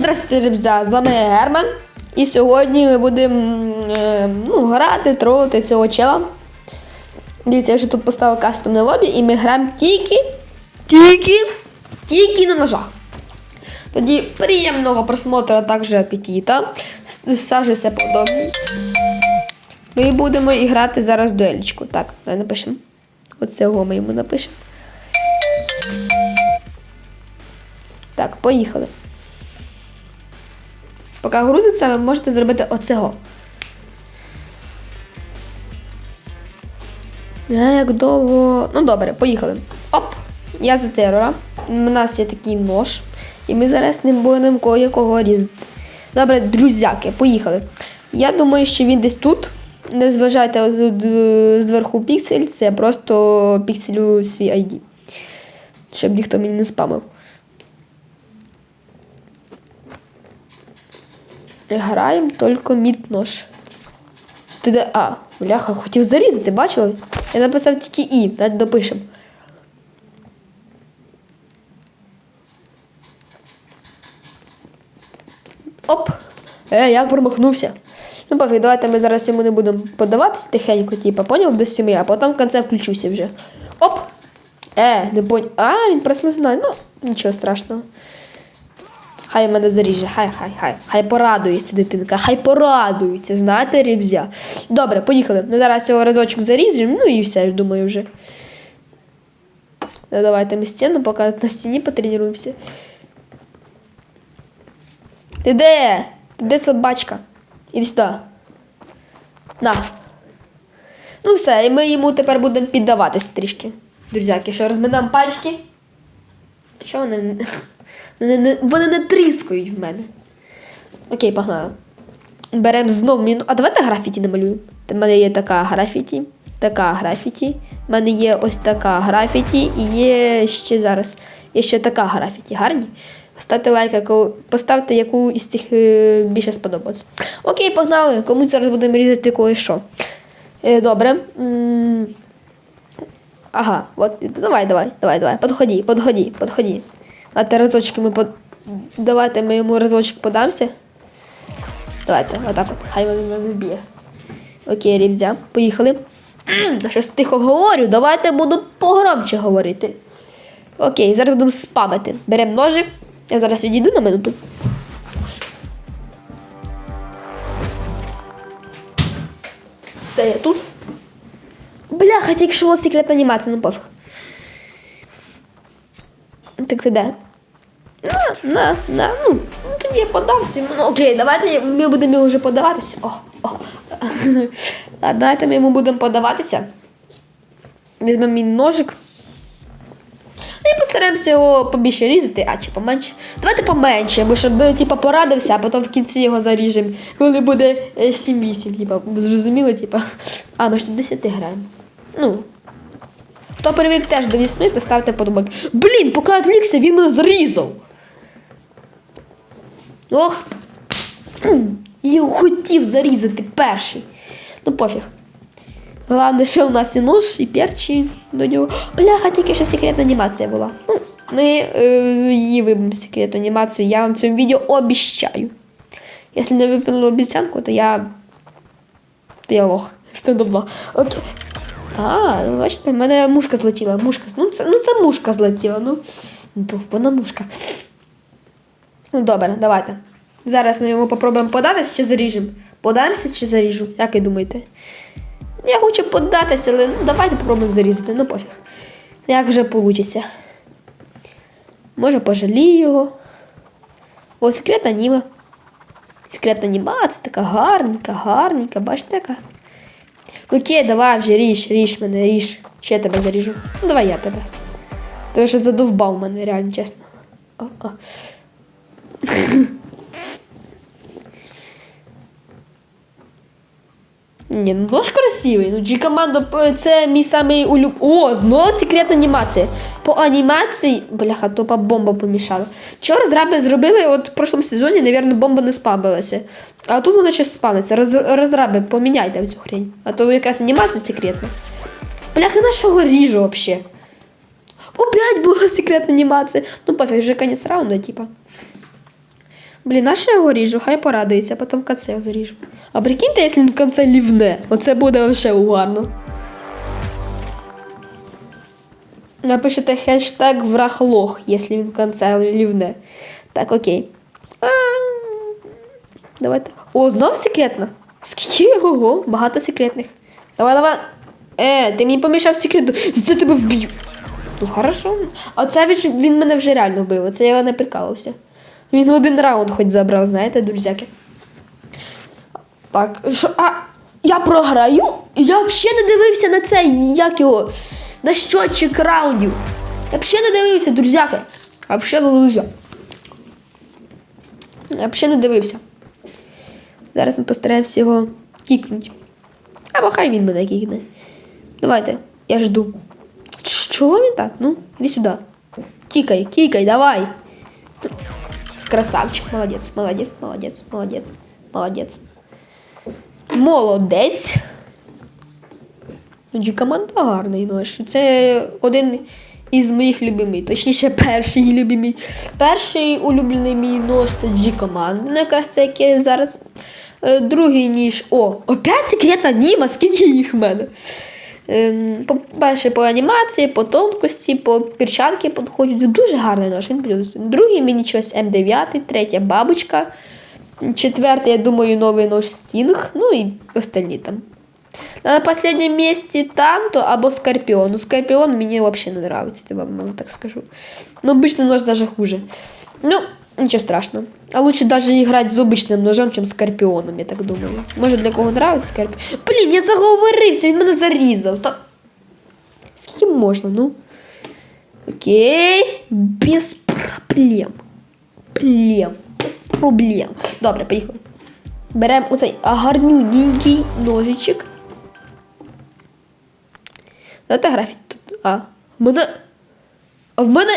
Здравствуйте, ребзя, з вами Герман. І сьогодні ми будемо е, ну, грати, тролити цього чела. Дивіться, я вже тут поставив кастомне лобі і ми граємо тільки, тільки, тільки на ножах. Тоді приємного просмотру також апетита. С- Саджуйся подобні. Ми будемо і грати зараз дуелечку. Так, давай напишемо. Оцього ми йому напишемо. Так, поїхали. Поки грузиться, ви можете зробити оцього. А, як довго. Ну добре, поїхали. Оп! Я за терора. У нас є такий нож. І ми зараз ним будемо кого-якого різати. Добре, друзяки, поїхали. Я думаю, що він десь тут. Не зважайте е, зверху піксель, це просто пікселю свій ID. Щоб ніхто мені не спамив. Граємо тільки мід нож. Ти де. А, бляха, хотів зарізати, бачили? Я написав тільки І, давайте допишемо. Оп! Е, як промахнувся. Ну, пофіг, давайте ми зараз йому не будемо подаватись тихенько, типа, поняв до семи, а потім в кінці включуся вже. Оп! Е, не поняв. А, він прослизнає. Ну, нічого страшного. Хай мене заріже, хай, хай, хай. Хай порадується дитинка, хай порадується, знаєте, рібзя. Добре, поїхали. Ми зараз його разочок заріжемо, ну і все, думаю, вже. Ну, Давайте ми стіну, поки на стіні потренуємося. Ти де? Ти де собачка? Іди сюди. На. Ну все, і ми йому тепер будемо піддаватись трішки. Друзяки, що розминаємо пальчики. Що вони? Вони не, вони не тріскають в мене. Окей, погнали. Беремо знову міну. А давайте графіті намалюємо. У мене є така графіті, така графіті. У мене є ось така графіті і є ще зараз. Є ще така графіті. Гарні? Ставте лайк, яку, поставте, яку із цих е, більше сподобалось. Окей, погнали. Комусь зараз будемо різати кое що. Е, добре. Ага, от давай, давай, давай, давай. Подходи, подходи, подходи. А ти разочки ми под... Давайте ми йому разочок подамся. Давайте, отак от. Хай він мене вб'є. Окей, рівзя, поїхали. Щось тихо говорю, давайте буду погромче говорити. Окей, зараз будемо спамити. Беремо ножик. Я зараз відійду на минуту. Все, я тут. Бляха, тільки що була секретна анімація, ну пофіг. Так ти де? На, на, на, ну, тоді я подався. Ну, окей, давайте ми будемо йому вже подаватися. О, о. Ладно, давайте ми йому будемо подаватися. Візьмемо мій ножик. Ну і постараємося його побільше різати, а чи поменше. Давайте поменше, бо щоб типу, порадився, а потім в кінці його заріжемо, коли буде е, 7-8, типу, зрозуміло, типу. А, ми ж до 10 граємо. Ну, Хто привик теж до вісьми, то ставте подобайки. Блін, поки відлікся, він мене зарізав. Ох. Я хотів зарізати перший. Ну пофіг. Головне, що у нас і нож, і перчі до нього. Бляха, тільки що секретна анімація була. Ну, ми е, її вибимо секретну анімацію, я вам в цьому відео обіщаю. Якщо не виповнила обіцянку, то я. То я лох. Стендобла. Окей. А, ну, бачите, в мене мушка злетіла. Мушка. Ну, це, ну, це мушка злетіла. Ну, ну вона мушка. Ну, добре, давайте. Зараз ми йому попробуємо податись чи заріжемо. Подаємося чи заріжу? Як ви думаєте? Я хочу податися, але ну, давайте попробуємо зарізати, ну пофіг. Як вже вийде. Може, пожалію його. О, секретна німа. Секретна німа, це така гарненька, гарненька, бачите яка? Окей, давай вже ріж, ріж мене, ріж. Ще тебе заріжу? Ну давай я тебе. Ти вже задовбав мене, реально, чесно. О, Ні, ну нож красивий. Ну, G-команда це мій самий улюб. О, знову секретна анімація. По анімації. Бляха, топа бомба помішала. Вчора зраби зробили, от в прошлому сезоні, навірно, бомба не спамилася. А тут вона щось спамиться. Роз, розраби, поміняйте цю хрень. А то якась анімація секретна. Бляха, нашого ріжу взагалі. Опять була секретна анімація. Ну, пофіг, вже конець раунду, типа. Блін, наш я його ріжу, хай порадується, потім в конце заріжу. А прикиньте, якщо він в конце лівне. Оце буде вообще угарно. Напишите хештег врахлох, якщо він в конце лівне. Так, окей. А, Давайте. О, знов секретно. Скільки ого, багато секретних. Давай, давай. Е, ти мені помішав секрету. Це тебе вб'ю. Ну, хорошо. А це він, мене вже реально вбив. Оце я не прикалувався. Він один раунд хоч забрав, знаєте, друзяки. Так, що, а, я програю? Я взагалі не дивився на цей, як його, на щотчик раундів. Я взагалі не дивився, друзяки. Я взагалі не дивився. Я взагалі не дивився. Зараз ми постараємося його кікнути. Або хай він мене кікне. Давайте, я жду. Чого він так? Ну, іди сюди. Кікай, кікай, давай. Красавчик, молодець, молодець, молодець, молодець, молодець. Молодець. Ну, команда гарний нож. Це один із моїх любимих. Точніше, перший любимий. Перший улюблений мій нож це G команда. Ну, якраз це яке зараз. Е, Другий ніж. О, опять секретна Німа, скільки їх в мене. Ем, По-перше, по анімації, по тонкості, по перчатки підходять. Дуже гарний нож, він плюс. Другий мені щось М9, третя бабочка. Четвертый, я думаю, новый нож Стинг. Ну и остальные там. На последнем месте Танто або Скорпион. Ну, Скорпион мне вообще не нравится, я вам вам так скажу. Но обычный нож даже хуже. Ну, ничего страшного. А лучше даже играть с обычным ножом, чем Скорпионом, я так думаю. Может, для кого нравится Скорпион. Блін, я заговорився, він мене зарізав. Та... Скільки можна, ну? Окей, без проблем. Проблем. Без проблем. Добре, поїхали. Беремо оцей гарнюненький ножичок. Давайте графіт тут. А. В мене. А в мене.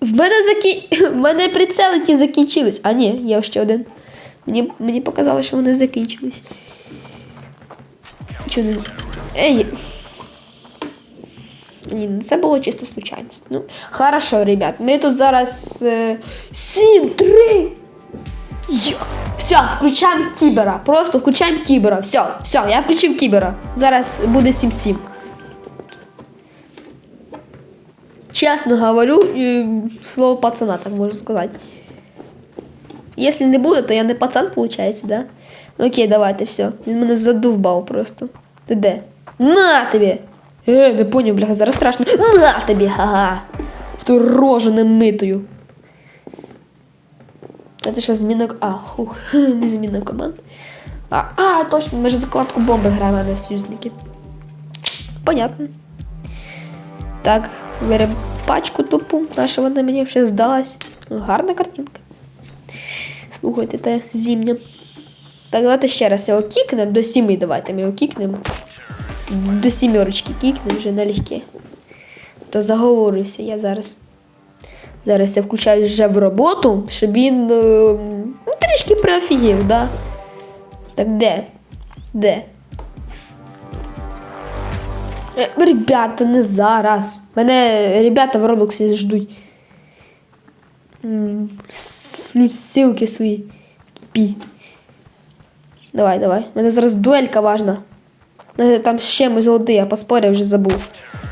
В мене закі... В мене прицели ті закінчились. А ні, є ще один. Мені, мені показало, що вони закінчились. Чого не. Ей. Ні, ну це було чисто случайність. Ну, хорошо, ребят. Ми тут зараз. Е... 7-3! Все, включаємо кібера. Просто включаємо кібера. Все, все, я включив кібера. Зараз буде 7-7. Чесно говорю, слово пацана, так можу сказати. Якщо не буде, то я не пацан, виходить, да? Ну окей, давайте, все. Він мене задовбав просто. Ти де? На тобі! Е, не поняв, бляха, зараз страшно. На тобі, ага! В ту рожу немитою. Це що, зміна... А, хух, не зміна команд. А, а, точно, ми ж закладку бомби граємо, а не в союзники. Понятно. Так, беремо пачку тупу, наша вона мені вже здалась. Гарна картинка. Слухайте, те зімня. Так, давайте ще раз його кікнемо. До сіми давайте ми його кікнемо. До сімерочки кікнемо вже налегке. То заговорився я зараз. Зараз я включаю вже в роботу, щоб він е, ну, трішки проофігів, да? Так де? Де? Е, Ребята, не зараз. Мене ребята в Роблоксі ждуть. М, ссылки свої. Пі. Давай, давай. У мене зараз дуелька важна. Е, Там з чимось золотий, я поспорив, вже забув.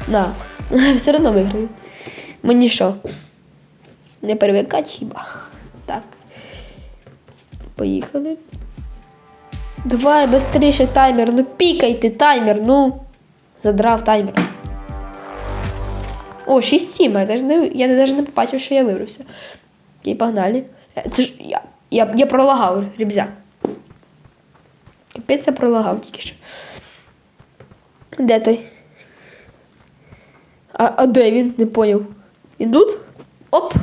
На. Все одно виграю. Мені що? Не перевикати хіба? Так. Поїхали. Давай, быстріше таймер. Ну пікайте таймер, ну. Задрав таймер. О, 6-7. Я, даже не, я навіть не побачив, що я вибрався. Окей, погнали. Е, Це ж я, я, я пролагав, ребзя. Капець я пролагав тільки що. Де той? А, а де він? Не поняв. Він тут? Оп!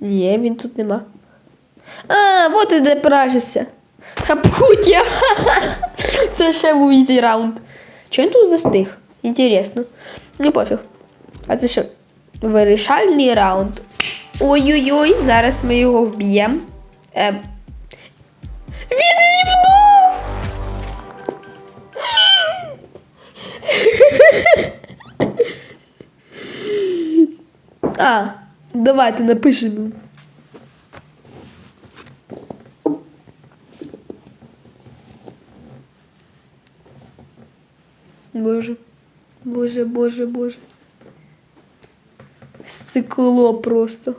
Ні, він тут нема. А, вот і де пражишся. Хапхутя. Це ще був ізі раунд. Чого він тут застиг? Інтересно. Не пофіг. А це що? Вирішальний раунд. Ой-ой-ой, зараз ми його вб'ємо. Ем. Він лівнув! А, давайте напишемо. Боже. Боже, боже, боже. Стекло просто.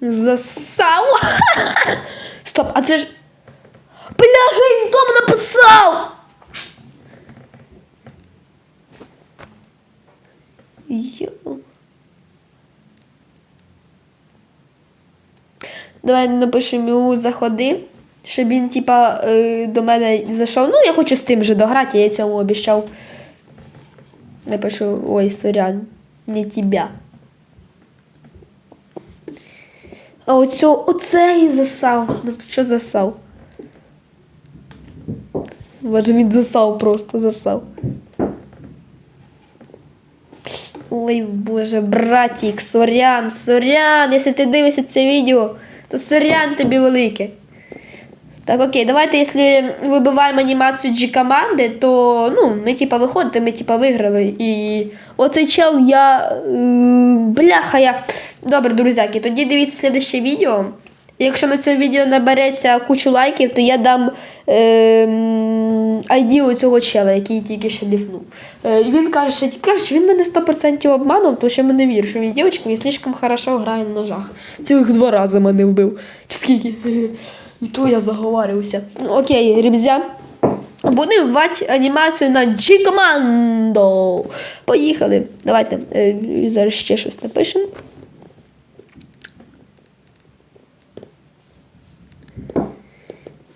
Засало. Стоп, а це ж. Бляха, він там написав! Йо. Давай напишемо заходи, щоб він, типа, е, до мене зайшов. Ну, я хочу з тим же дограти, я цьому обіцяв. Напишу, ой, сорян, не тебя. А оцю, оцей засав. Ну, Що засав? Боже, він засав просто засав. Ой, боже, братік, сорян, сорян, якщо ти дивишся це відео, то сорян тобі велике. Так, окей, давайте, якщо вибиваємо анімацію G-команди, то ну, ми типа виходите, ми типа виграли. І оцей чел я. е, Бляха, я. Добре, друзяки, тоді дивіться слідуще відео. Якщо на цьому відео набереться кучу лайків, то я дам е, м, ID у цього чела, який тільки що ліфнув. Е, він каже, що, каже, він мене 100% обманув, тому що я не вірю, що він дівчинка, він слишком хорошо грає на ножах. Цілих два рази мене вбив. Чи скільки? І то я заговарювався. Ну, Окей, ребзя. Будемо вбивати анімацію на G-команду. Поїхали. Давайте е, зараз ще щось напишемо.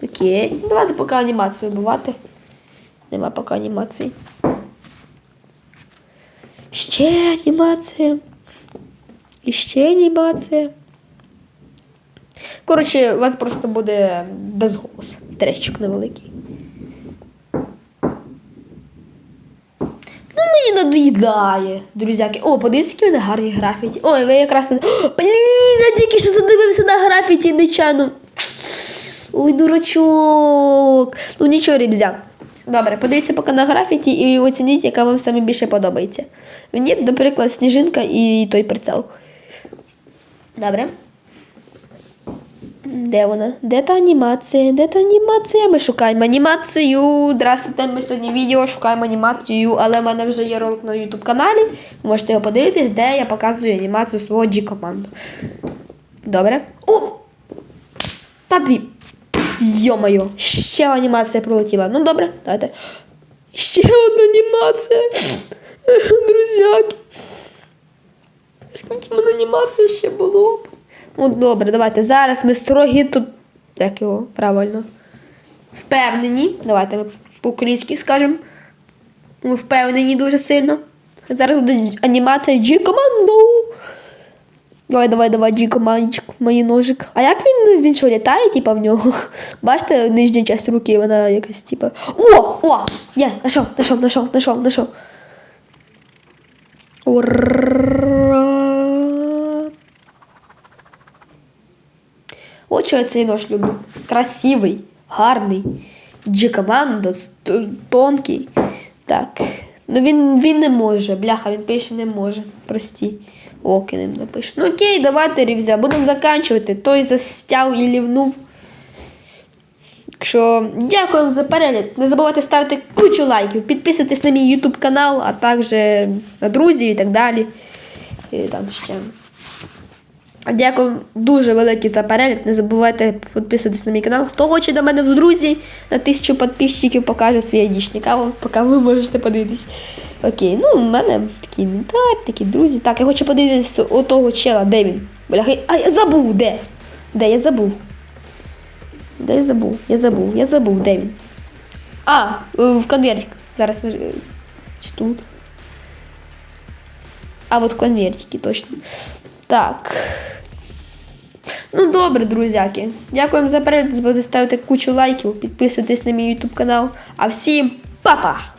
Окей. Давайте поки анімацію вбивати. Нема поки анімації. Ще анімація. І ще анімація. Коротше, у вас просто буде без голосу. Трещик невеликий. Ну, мені надоїдає, друзяки. О, подивіться, які в мене гарні графіті. Ой, ви якраз. Блін, я тільки що задивився на графіті нечайно. Ой, дурачок. Ну нічого, ребзя. Добре, подивіться поки на графіті і оцініть, яка вам саме більше подобається. Мені, наприклад, сніжинка і той прицел. Добре. Де вона? Де та анімація? Де та анімація? Ми шукаємо анімацію. Здравствуйте, ми сьогодні відео шукаємо анімацію, але в мене вже є ролик на YouTube каналі. Можете його подивитись, де я показую анімацію свого G-команду. Добре. О! Та дві. Йо-моє, ще анімація пролетіла. Ну добре, давайте. Ще одна анімація. Друзяки. Скільки в мене анімації ще було? Ну, добре, давайте. Зараз ми строгі тут. Як його правильно? Впевнені. Давайте ми по-українськи скажемо. Ми впевнені дуже сильно. Зараз буде анімація G-команду. Давай, давай, давай, G-командчик, мої ножик. А як він, він що, літає, типа, в нього? Бачите, нижня частина руки, вона якась, типа. О! О! Є, нашов, нашов, нашов, нашов, нашов. Я цей нож люблю. Красивий, гарний. G-команда, тонкий. Так. Ну він, він не може. Бляха, він пише не може. Прості. Оки ним напише. Ну окей, давайте, рівзя, будемо заканчувати. Той застяв і лівнув. Так що дякуємо за перегляд. Не забувайте ставити кучу лайків, підписуйтесь на мій YouTube канал, а також на друзів і так далі. І там ще. Дякую дуже велике за перегляд. Не забувайте підписуватись на мій канал. Хто хоче до мене в друзі на тисячу підписчиків, покаже свій айдішник. А поки ви можете подивитись. Окей, ну в мене такий інвентар, такі друзі. Так, я хочу подивитись у того чела, де він. Бляхи. А я забув, де? Де я забув? Де я забув? Я забув, я забув, де він? А, в конвертик. Зараз чи тут. А от в конвертики, точно. Так. Ну, добре, друзяки. Дякуємо за перегляд. Забудьте ставити кучу лайків, підписуйтесь на мій YouTube канал. А всім па-па!